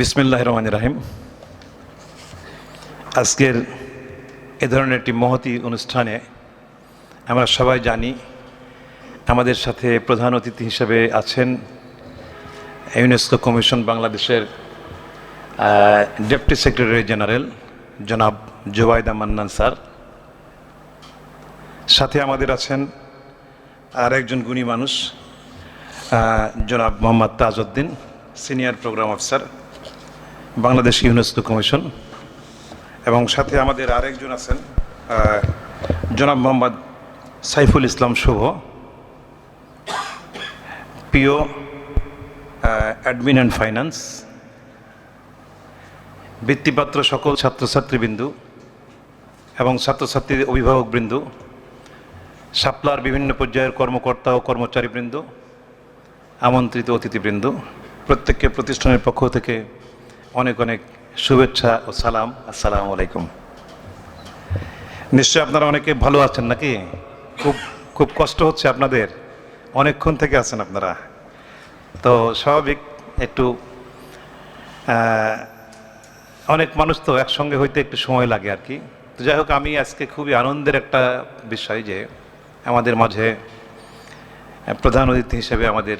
বিসমিল্লাহ রহমান রাহিম। আজকের এ ধরনের একটি মহতি অনুষ্ঠানে আমরা সবাই জানি আমাদের সাথে প্রধান অতিথি হিসেবে আছেন ইউনেস্কো কমিশন বাংলাদেশের ডেপুটি সেক্রেটারি জেনারেল জনাব জুবাইদা মান্নান স্যার। সাথে আমাদের আছেন আর একজন গুণী মানুষ জনাব Mohammad Tajuddin, senior programme officer. Bangladesh UNESCO commission. এবং সাথে আমাদের আরেকজন আছেন জনাব Mohammad Saiful Islam Shuvo. PO admin and finance. বৃত্তিপাত্র সকল ছাত্রছাত্রীবৃন্দু এবং ছাত্রছাত্রীদের অভিভাবকবৃন্দ শাপলার বিভিন্ন পর্যায়ের কর্মকর্তা ও কর্মচারীবৃন্দ, আমন্ত্রিত অতিথিবৃন্দ, প্রত্যেককে প্রতিষ্ঠানের পক্ষ থেকে অনেক অনেক শুভেচ্ছা ও সালাম। আসসালামু আলাইকুম। নিশ্চয় আপনারা অনেকে ভালো আছেন নাকি? খুব খুব কষ্ট হচ্ছে আপনাদের। অনেকক্ষণ থেকে আছেন আপনারা। তো স্বাভাবিক একটু অনেক মানুষ তো একসঙ্গে হইতে একটু সময় লাগে আর কি। তো যাই হোক, আমি আজকে খুবই আনন্দের একটা বিষয় যে আমাদের মাঝে প্রধান অতিথি হিসেবে আমাদের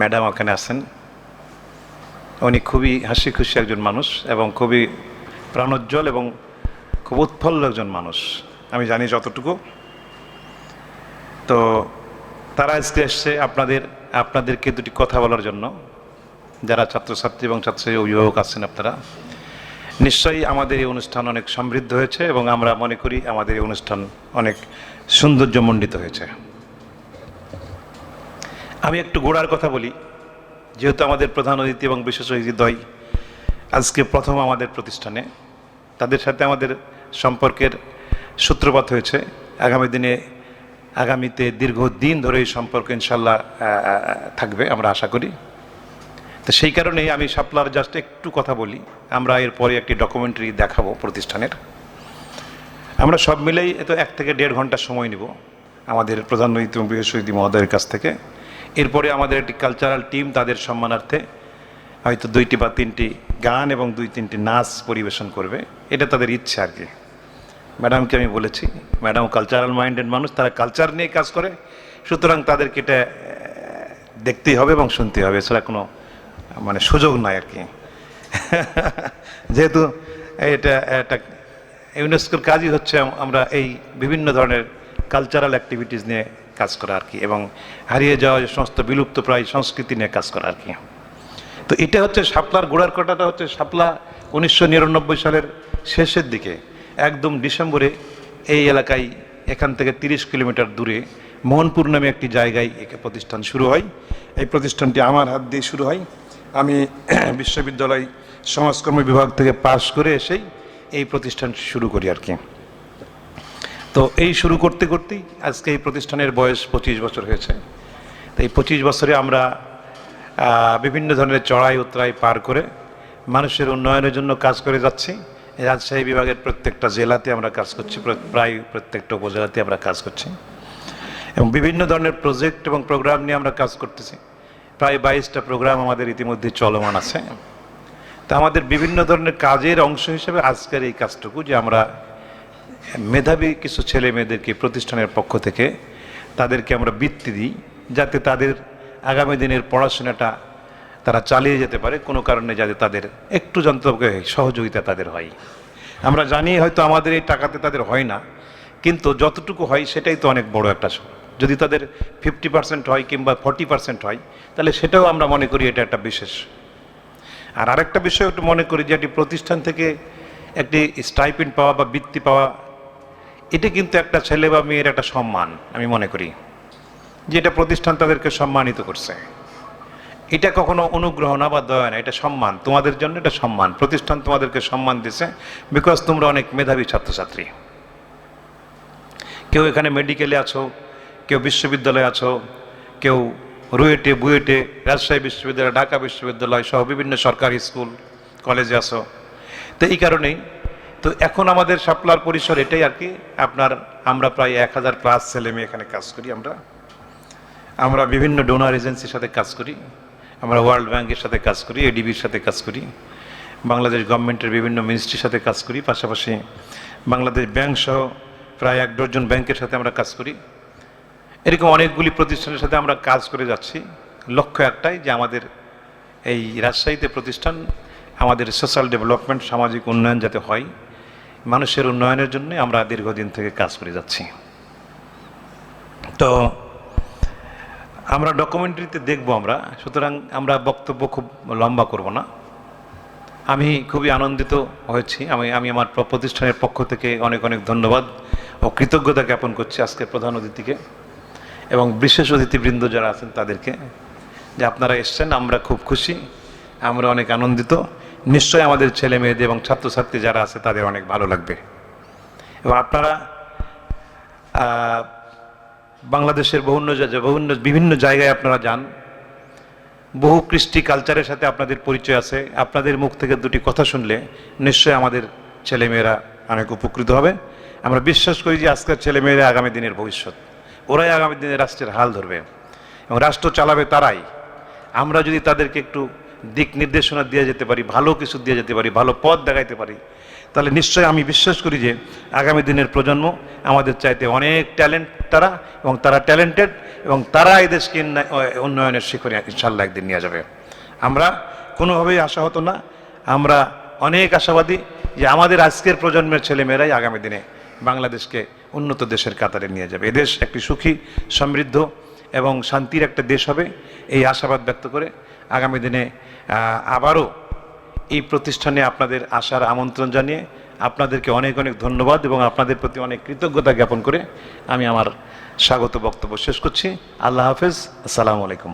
ম্যাডাম ওখানে আছেন। উনি খুবই হাসি খুশি একজন মানুষ এবং খুবই প্রাণোজ্জ্বল এবং খুব উৎফুল্ল একজন মানুষ। আমি জানি যতটুকু। তো তারা আজকে এসছে আপনাদের, আপনাদেরকে দুটি কথা বলার জন্য। যারা ছাত্রছাত্রী এবং ছাত্রী অভিভাবক আছেন আপনারা। নিশ্চয়ই আমাদের এই অনুষ্ঠান অনেক সমৃদ্ধ হয়েছে এবং আমরা মনে করি আমাদের এই অনুষ্ঠান অনেক সৌন্দর্যমণ্ডিত হয়েছে। আমি একটু গোড়ার কথা বলি। যেহেতু আমাদের প্রধান অতিথি এবং বিশেষ অতিথি দ্বয় আজকে প্রথম আমাদের প্রতিষ্ঠানে। তাদের সাথে আমাদের সম্পর্কের সূত্রপাত হয়েছে। আগামী দিনে, আগামীতে দীর্ঘদিন ধরে এই সম্পর্ক ইনশাল্লাহ থাকবে, আমরা আশা করি। তো সেই কারণেই আমি শাপলার জাস্ট একটু কথা বলি। আমরা এরপরে একটি ডকুমেন্টারি দেখাবো প্রতিষ্ঠানের। আমরা সব মিলেই তো এক থেকে দেড় ঘণ্টা সময় নিব আমাদের প্রধান বিশেষ অতিথি মহোদয়ের কাছ থেকে। এরপরে আমাদের একটি কালচারাল টিম তাদের সম্মানার্থে হয়তো দুইটি বা তিনটি গান এবং দুই তিনটি নাচ পরিবেশন করবে। এটা তাদের ইচ্ছে আর কি। ম্যাডামকে আমি বলেছি, ম্যাডাম কালচারাল মাইন্ডেড মানুষ, তারা কালচার নিয়ে কাজ করে, সুতরাং তাদেরকে এটা দেখতেই হবে এবং শুনতে হবে। এছাড়া কোনো মানে সুযোগ নাই আর কি। যেহেতু এটা একটা ইউনেস্কোর কাজই হচ্ছে, আমরা এই বিভিন্ন ধরনের কালচারাল অ্যাক্টিভিটিস নিয়ে কাজ করা আর কি, এবং হারিয়ে যাওয়া সমস্ত বিলুপ্ত প্রায় সংস্কৃতি নিয়ে কাজ করা আর কি। তো এটা হচ্ছে শাপলার গোড়ার কটাটা হচ্ছে শাপলা উনিশশো সালের শেষের দিকে, একদম ডিসেম্বরে এই এলাকায় এখান থেকে তিরিশ কিলোমিটার দূরে মোহনপুর নামে একটি জায়গায় একে প্রতিষ্ঠান শুরু হয়। এই প্রতিষ্ঠানটি আমার হাত দিয়ে শুরু হয়। আমি বিশ্ববিদ্যালয় সমাজকর্ম বিভাগ থেকে পাশ করে এসেই এই প্রতিষ্ঠান শুরু করি আর কি। তো এই শুরু করতে করতেই আজকে এই প্রতিষ্ঠানের বয়স পঁচিশ বছর হয়েছে। তো এই পঁচিশ বছরে আমরা বিভিন্ন ধরনের চড়াই উতরাই পার করে মানুষের উন্নয়নের জন্য কাজ করে যাচ্ছি। রাজশাহী বিভাগের প্রত্যেকটা জেলাতে আমরা কাজ করছি, প্র- প্রায় প্রত্যেকটা উপজেলাতে আমরা কাজ করছি। এবং বিভিন্ন ধরনের প্রজেক্ট এবং প্রোগ্রাম নিয়ে আমরা কাজ করতেছি। প্রায় বাইশটা প্রোগ্রাম আমাদের ইতিমধ্যে চলমান আছে। তা আমাদের বিভিন্ন ধরনের কাজের অংশ হিসেবে আজকের এই কাজটুকু যে আমরা মেধাবী কিছু ছেলে মেয়েদেরকে প্রতিষ্ঠানের পক্ষ থেকে তাদেরকে আমরা বৃত্তি দিই, যাতে তাদের আগামী দিনের পড়াশোনাটা তারা চালিয়ে যেতে পারে। কোনো কারণে যাতে তাদের একটু যন্ত্রকে সহযোগিতা তাদের হয়। আমরা জানি হয়তো আমাদের এই টাকাতে তাদের হয় না, কিন্তু যতটুকু হয় সেটাই তো অনেক বড় একটা যদি তাদের ফিফটি পার্সেন্ট হয় কিংবা ফর্টি পার্সেন্ট হয়, তাহলে সেটাও আমরা মনে করি এটা একটা বিশেষ। আর আরেকটা বিষয় একটু মনে করি যে একটি প্রতিষ্ঠান থেকে একটি স্টাইপেন্ড পাওয়া বা বৃত্তি পাওয়া, এটা কিন্তু একটা ছেলে বা মেয়ের একটা সম্মান, আমি মনে করি, যে এটা প্রতিষ্ঠান তাদেরকে সম্মানিত করছে। এটা কখনো অনুগ্রহ না বা দয়া না, এটা সম্মান, তোমাদের জন্য এটা সম্মান, প্রতিষ্ঠান তোমাদেরকে সম্মান দিছে বিকজ তোমরা অনেক মেধাবী ছাত্রছাত্রী। কেউ এখানে মেডিকেলে আছো, কেউ বিশ্ববিদ্যালয়ে আছো, কেউ রুয়েটে, বুয়েটে, রাজশাহী বিশ্ববিদ্যালয়, ঢাকা বিশ্ববিদ্যালয় সহ বিভিন্ন সরকারি স্কুল, কলেজে আছো তো এই কারণেই। তো এখন আমাদের শাপলার পরিসর এটাই আর কি। আপনার, আমরা প্রায় এক হাজার প্লাস ছেলে মেয়ে এখানে কাজ করি আমরা। আমরা বিভিন্ন ডোনার এজেন্সির সাথে কাজ করি। আমরা ওয়ার্ল্ড ব্যাংকের সাথে কাজ করি এডিবির সাথে কাজ করি। বাংলাদেশ গভর্নমেন্টের বিভিন্ন মিনিস্ট্রির সাথে কাজ করি। পাশাপাশি বাংলাদেশ ব্যাংক সহ প্রায় এক ডজন ব্যাংকের সাথে আমরা কাজ করি। এরকম অনেকগুলি প্রতিষ্ঠানের সাথে আমরা কাজ করে যাচ্ছি। লক্ষ্য একটাই যে আমাদের এই রাজশাহীতে প্রতিষ্ঠান আমাদের সোশ্যাল ডেভেলপমেন্ট সামাজিক উন্নয়ন যাতে হয়, মানুষের উন্নয়নের জন্য আমরা দীর্ঘদিন থেকে কাজ করে যাচ্ছি। তো আমরা ডকুমেন্টারিতে দেখব আমরা, সুতরাং আমরা বক্তব্য খুব লম্বা করব না। আমি খুবই আনন্দিত হয়েছি, আমি আমি আমার প্রতিষ্ঠানের পক্ষ থেকে অনেক অনেক ধন্যবাদ ও কৃতজ্ঞতা জ্ঞাপন করছি আজকের প্রধান অতিথিকে এবং বিশেষ অতিথিবৃন্দ যারা আছেন তাদেরকে। যে আপনারা এসছেন, আমরা খুব খুশি, আমরা অনেক আনন্দিত নিশ্চয়ই আমাদের ছেলে মেয়েদের এবং ছাত্রছাত্রী যারা আছে, তাদের অনেক ভালো লাগবে। এবং আপনারা বাংলাদেশের জা- বিভিন্ন বিভিন্ন জায়গায় আপনারা যান। বহু কৃষ্টি কালচারের সাথে আপনাদের পরিচয় আছে। আপনাদের মুখ থেকে দুটি কথা শুনলে নিশ্চয়ই আমাদের ছেলেমেয়েরা অনেক উপকৃত হবে। আমরা বিশ্বাস করি যে আজকের ছেলেমেয়েরা আগামী দিনের ভবিষ্যৎ। ওরাই আগামী দিনে রাষ্ট্রের হাল ধরবে। এবং রাষ্ট্র চালাবে তারাই। আমরা যদি তাদেরকে একটু দিক নির্দেশনা দিয়ে যেতে পারি, ভালো কিছু দিয়ে যেতে পারি, ভালো পথ দেখাইতে পারি। তাহলে নিশ্চয়ই আমি বিশ্বাস করি যে আগামী দিনের প্রজন্ম আমাদের চাইতে অনেক ট্যালেন্ট তারা এবং তারা ট্যালেন্টেড এবং তারা এই দেশকে উন্নয়নের শিখরে ইনশাল্লাহ একদিন নিয়ে যাবে। আমরা কোনোভাবেই আশা হতো না, আমরা অনেক আশাবাদী যে আমাদের আজকের প্রজন্মের ছেলেমেয়েরাই আগামী দিনে বাংলাদেশকে উন্নত দেশের কাতারে নিয়ে যাবে। এদেশ একটি সুখী, সমৃদ্ধ এবং শান্তির একটা দেশ হবে, এই আশাবাদ ব্যক্ত করে আগামী দিনে আবারও এই প্রতিষ্ঠানে আপনাদের আসার আমন্ত্রণ জানিয়ে আপনাদেরকে অনেক অনেক ধন্যবাদ এবং আপনাদের প্রতি অনেক কৃতজ্ঞতা জ্ঞাপন করে আমি আমার স্বাগত বক্তব্য শেষ করছি। আল্লাহ হাফেজ। আসসালামু আলাইকুম।